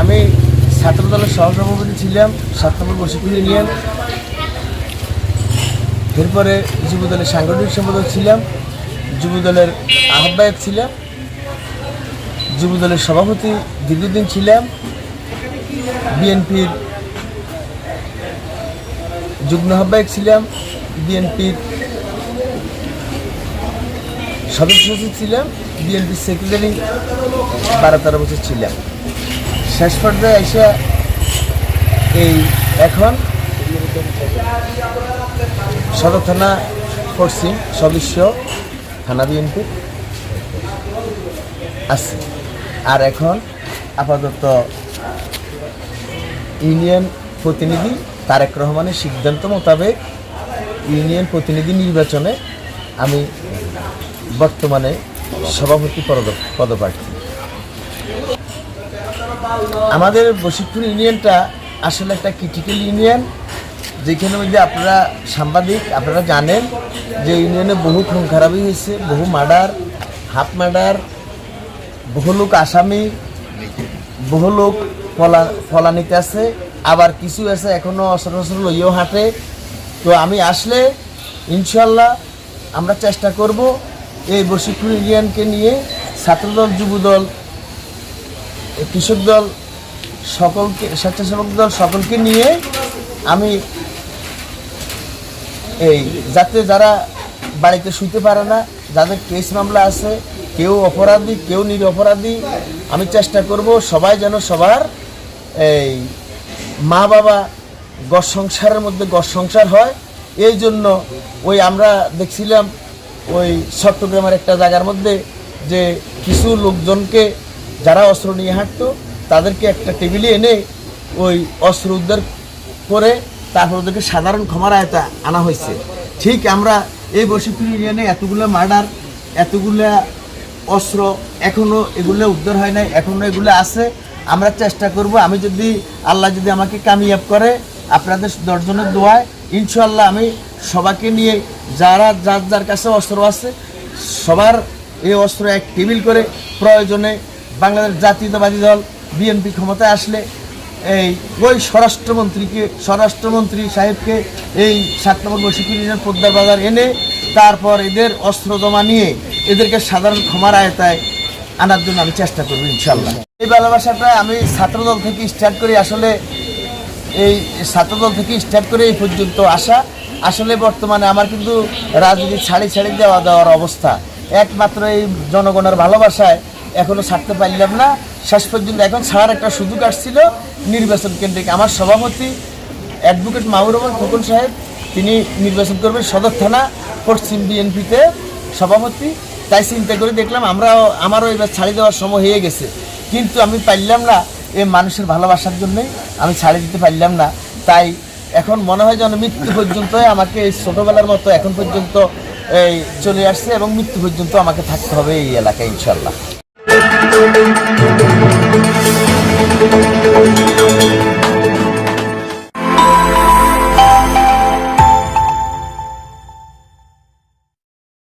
আমি ছাত্র দলের সহসভাপতি ছিলাম সাত নম্বর বসিপুর ইউনিয়ন এরপরে যুব দলের সাংগঠনিক সম্পাদক ছিলাম যুব দলের আহ্বায়ক ছিলাম যুব দলের সভাপতি দীর্ঘদিন ছিলাম, বিএনপির যুগ্ম আহ্বায়ক ছিলাম, বিএনপির সদস্য সচিব ছিলাম, বিএনপির সেক্রেটারি বারো তেরো বছর ছিলাম। শেষ পর্যায়ে এসে এই এখন সদর থানা পশ্চিম সদস্য থানা বিএনপি। আছে আর এখন আপাতত ইউনিয়ন প্রতিনিধি তারেক রহমানের সিদ্ধান্ত মোতাবেক ইউনিয়ন প্রতিনিধি নির্বাচনে আমি বর্তমানে সভাপতি পদ- পদপ্রার্থী। আমাদের বশিকপুর ইউনিয়নটা আসলে একটা ক্রিটিক্যাল ইউনিয়ন, যেখানে মধ্যে আপনারা সাংবাদিক, আপনারা জানেন যে ইউনিয়নে বহু খুন খারাপই হয়েছে, বহু মার্ডার, হাফ মার্ডার, বহু লোক আসামি, বহু লোক ফলা, ফলানিতে আছে, আবার কিছু আছে এখনও অসর লইয়েও হাঁটে। তো আমি আসলে ইনশাল্লাহ আমরা চেষ্টা করব এই বশিকপুর ইউনিয়নকে নিয়ে ছাত্রদল, যুবদল কৃষক দল সকলকে, স্বেচ্ছাসেবক দল সকলকে নিয়ে আমি এই যাতে যারা বাড়িতে শুইতে পারে না, যাদের কেস মামলা আছে, কেউ অপরাধী, কেউ নিরপরাধী, আমি চেষ্টা করব সবাই যেন সবার এই মা বাবা গড় সংসারের মধ্যে গড় সংসার হয়। এই জন্য ওই আমরা দেখছিলাম ওই চট্টগ্রামের একটা জায়গার মধ্যে যে কিছু লোকজনকে যারা অস্ত্র নিয়ে হাঁটতো, তাদেরকে একটা টেবিলে এনে ওই অস্ত্র উদ্ধার করে তারপর ওদেরকে সাধারণ ক্ষমার আয়তা আনা হয়েছে। ঠিক আমরা এই বসিপুর ইউনিয়নে এতগুলো মার্ডার, এতগুলা অস্ত্র এখনও এগুলো উদ্ধার হয় নাই এখনও এগুলো আছে। আমরা চেষ্টা করব, আমি যদি আল্লাহ যদি আমাকে কামিয়াব করে, আপনাদের দশজনের দোয়ায় ইনশাল্লাহ আমি সবাইকে নিয়ে যারা, যার যার কাছে অস্ত্র আছে, সবার এই অস্ত্র এক টেবিল করে প্রয়োজনে বাংলাদেশ জাতীয়তাবাদী দল, বিএনপি ক্ষমতায় আসলে এই ওই স্বরাষ্ট্রমন্ত্রীকে, স্বরাষ্ট্রমন্ত্রী সাহেবকে এই সাত নম্বর বসিকুলিনের পোদ্দার বাজার এনে তারপর এদের অস্ত্র জমা নিয়ে এদেরকে সাধারণ ক্ষমার আয়তায় আনার জন্য আমি চেষ্টা করব ইনশাল্লাহ এই ভালোবাসাটা আমি ছাত্রদল থেকে স্টার্ট করি। আসলে এই ছাত্রদল থেকে স্টার্ট করে এই পর্যন্ত আসা। আসলে বর্তমানে আমার কিন্তু রাজনীতি ছাড়ি ছাড়ি দেওয়া দেওয়ার অবস্থা। একমাত্র এই জনগণের ভালোবাসায় এখনও ছাড়তে পারলাম না। শেষ পর্যন্ত এখন ছাড়ার একটা সুযোগ আসছিল নির্বাচন কেন্দ্রিক আমার সভাপতি অ্যাডভোকেট মাহবুর রহমান খোকন সাহেব, তিনি নির্বাচন করবেন সদর থানা, পশ্চিম বিএনপিতে সভাপতি। তাই চিন্তা করে দেখলাম আমরাও, আমারও এবার ছাড়ি দেওয়ার সময় হয়ে গেছে। কিন্তু আমি পারলাম না এই মানুষের ভালোবাসার জন্যই, আমি ছাড়ি দিতে পারলাম না। তাই এখন মনে হয় যেন মৃত্যু পর্যন্ত আমাকে এই ছোটোবেলার মতো এখন পর্যন্ত এই চলে আসছে এবং মৃত্যু পর্যন্ত আমাকে থাকতে হবে এই এলাকায় ইনশাল্লাহ Thank you.